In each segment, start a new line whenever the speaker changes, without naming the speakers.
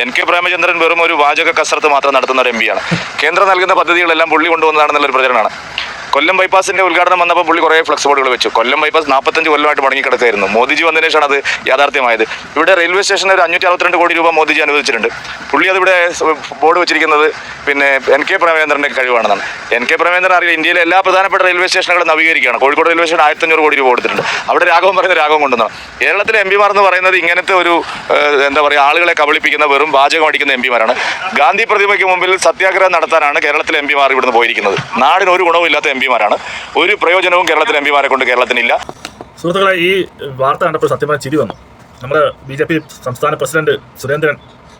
N K Premachandran വെറും ഒരു വാചക കസരത്ത് മാത്രം നടത്തുന്ന ഒരു എം പിയാണ് കേന്ദ്രം നൽകുന്ന പദ്ധതികളെല്ലാം പുള്ളി കൊണ്ടുവന്നതാണെന്നുള്ളൊരു പ്രചരണമാണ്. കൊല്ലം ബൈപ്പാസിന്റെ ഉദ്ഘാടനം വന്നപ്പോൾ പുള്ളി കുറേ ഫ്ലക്സ് ബോർഡുകൾ വെച്ചു. കൊല്ലം ബൈപ്പാസ് നാൽപ്പത്തഞ്ച് കൊല്ലമായിട്ട് മുടങ്ങിക്കിടക്കായിരുന്നു മോദിജി വന്നതിന് ശേഷമാണ് അത് യാഥാർത്ഥ്യമായത്. ഇവിടെ റെയിൽവേ സ്റ്റേഷനിൽ ഒരു അഞ്ഞൂറ്റി അറുപത്തിരണ്ട് കോടി രൂപ മോദിജി അനുവദിച്ചിട്ടുണ്ട്. പുള്ളി അതിവിടെ ബോർഡ് വെച്ചിരിക്കുന്നത് പിന്നെ എൻ കെ പ്രമേന്ദ്രന്റെ കഴിവാണെന്നാണ്. എൻ കെ പ്രമേന്ദ്രൻ അറിയില്ല ഇന്ത്യയിലെ എല്ലാ പ്രധാനപ്പെട്ട റെയിൽവേ സ്റ്റേഷനുകളും നവീകരിക്കുകയാണ്. കോഴിക്കോട് റെയിൽവേ സ്റ്റേഷൻ ആയിരത്തി അഞ്ഞൂറ് കോടി രൂപ കൊടുത്തിട്ടുണ്ട്. അവിടെ രാഘവൻ പറയുന്ന രാഘവം കൊണ്ടുവന്നു കേരളത്തിലെ എം പിമാർ എന്ന് പറയുന്നത് ഇങ്ങനത്തെ ഒരു എന്താ പറയുക ആളുകളെ കബളിപ്പിക്കുന്ന വെറും വാചകം അടിക്കുന്ന എം പിമാരാണ്. ഗാന്ധി പ്രതിമയ്ക്ക് മുമ്പിൽ സത്യാഗ്രഹം നടത്താനാണ് കേരളത്തിലെ എം പിമാർ ഇവിടുന്ന് പോയിരിക്കുന്നത്. നാടിന് ഒരു ഗുണവും ഇല്ലാത്ത എം പിമാരാണ്. ഒരു പ്രയോജനവും കേരളത്തിലെ എം പിമാരെ കൊണ്ട് കേരളത്തിനില്ല.
സുഹൃത്തുക്കളെ ഈ വാർത്ത കണ്ടപ്പോൾ സത്യമായ ചിരി വന്നു. നമ്മുടെ ബി ജെ പി സംസ്ഥാന പ്രസിഡന്റ് സുരേന്ദ്രൻ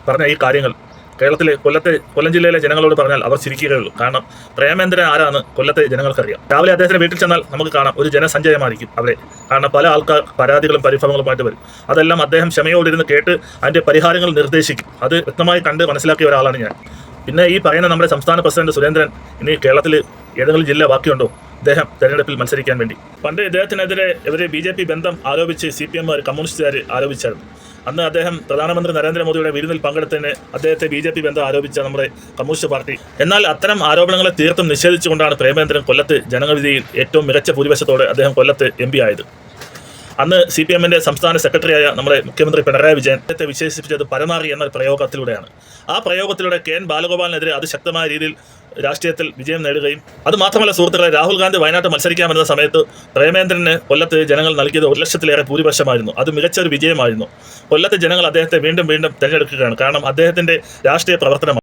പറഞ്ഞ ഈ കാര്യങ്ങൾ കേരളത്തിലെ കൊല്ലത്തെ കൊല്ലം ജില്ലയിലെ ജനങ്ങളോട് പറഞ്ഞാൽ അവർ ചിരിക്കുകയുള്ളൂ. കാരണം പ്രേമേന്ദ്രൻ ആരാണ് കൊല്ലത്തെ ജനങ്ങൾക്കറിയാം. രാവിലെ അദ്ദേഹത്തിന്റെ വീട്ടിൽ ചെന്നാൽ നമുക്ക് കാണാം ഒരു ജനസഞ്ചയമായിരിക്കും അവിടെ. കാരണം പല ആൾക്കാർ പരാതികളും പരിഭവങ്ങളുമായിട്ട് വരും. അതെല്ലാം അദ്ദേഹം ക്ഷമയോടിരുന്ന് കേട്ട് അതിന്റെ പരിഹാരങ്ങൾ നിർദ്ദേശിക്കും. അത് വ്യക്തമായി കണ്ട് മനസ്സിലാക്കിയ ഒരാളാണ് ഞാൻ. പിന്നെ ഈ പറയുന്ന നമ്മുടെ സംസ്ഥാന പ്രസിഡന്റ് സുരേന്ദ്രൻ ഇനി കേരളത്തിൽ ഏതെങ്കിലും ജില്ല ബാക്കിയുണ്ടോ? അദ്ദേഹം തെരഞ്ഞെടുപ്പിൽ മത്സരിക്കാൻ വേണ്ടി. പണ്ട് ഇദ്ദേഹത്തിനെതിരെ ഇവരെ ബി ജെ പി ബന്ധം ആരോപിച്ച് സി പി എമ്മുകാർ കമ്മ്യൂണിസ്റ്റുകാർ ആരോപിച്ചായിരുന്നു അന്ന് അദ്ദേഹം പ്രധാനമന്ത്രി നരേന്ദ്രമോദിയുടെ വിരുന്നിൽ പങ്കെടുത്തതിന് അദ്ദേഹത്തെ ബി ജെ പി ബന്ധം ആരോപിച്ച നമ്മുടെ കമ്മ്യൂണിസ്റ്റ് പാർട്ടി. എന്നാൽ അത്തരം ആരോപണങ്ങളെ തീർത്തും നിഷേധിച്ചുകൊണ്ടാണ് പ്രേമേന്ദ്രൻ കൊല്ലത്ത് ജനവിധിയിൽ ഏറ്റവും മികച്ച ഭൂരിപക്ഷത്തോടെ അദ്ദേഹം കൊല്ലത്ത് എം ആയത്. അന്ന് സി പി എമ്മിന്റെ സംസ്ഥാന സെക്രട്ടറിയായ നമ്മുടെ മുഖ്യമന്ത്രി പിണറായി വിജയൻ അദ്ദേഹത്തെ വിശേഷിപ്പിച്ചത് പരമാറി എന്ന പ്രയോഗത്തിലൂടെയാണ്. ആ പ്രയോഗത്തിലൂടെ കെ എൻ ബാലഗോപാലിനെതിരെ അതിശക്തമായ രീതിയിൽ രാഷ്ട്രീയത്തിൽ വിജയം നേടുകയും അത് മാത്രമല്ല സുഹൃത്തുക്കളെ രാഹുൽ ഗാന്ധി വയനാട്ട് മത്സരിക്കാമെന്ന സമയത്ത് പ്രേമേന്ദ്രന് കൊല്ലത്ത് ജനങ്ങൾ നൽകിയത് ഒരു ലക്ഷത്തിലേറെ ഭൂരിപക്ഷമായിരുന്നു. അത് മികച്ച ഒരു വിജയമായിരുന്നു. കൊല്ലത്തെ ജനങ്ങൾ അദ്ദേഹത്തെ വീണ്ടും വീണ്ടും തിരഞ്ഞെടുക്കുകയാണ്. കാരണം അദ്ദേഹത്തിന്റെ രാഷ്ട്രീയ പ്രവർത്തനം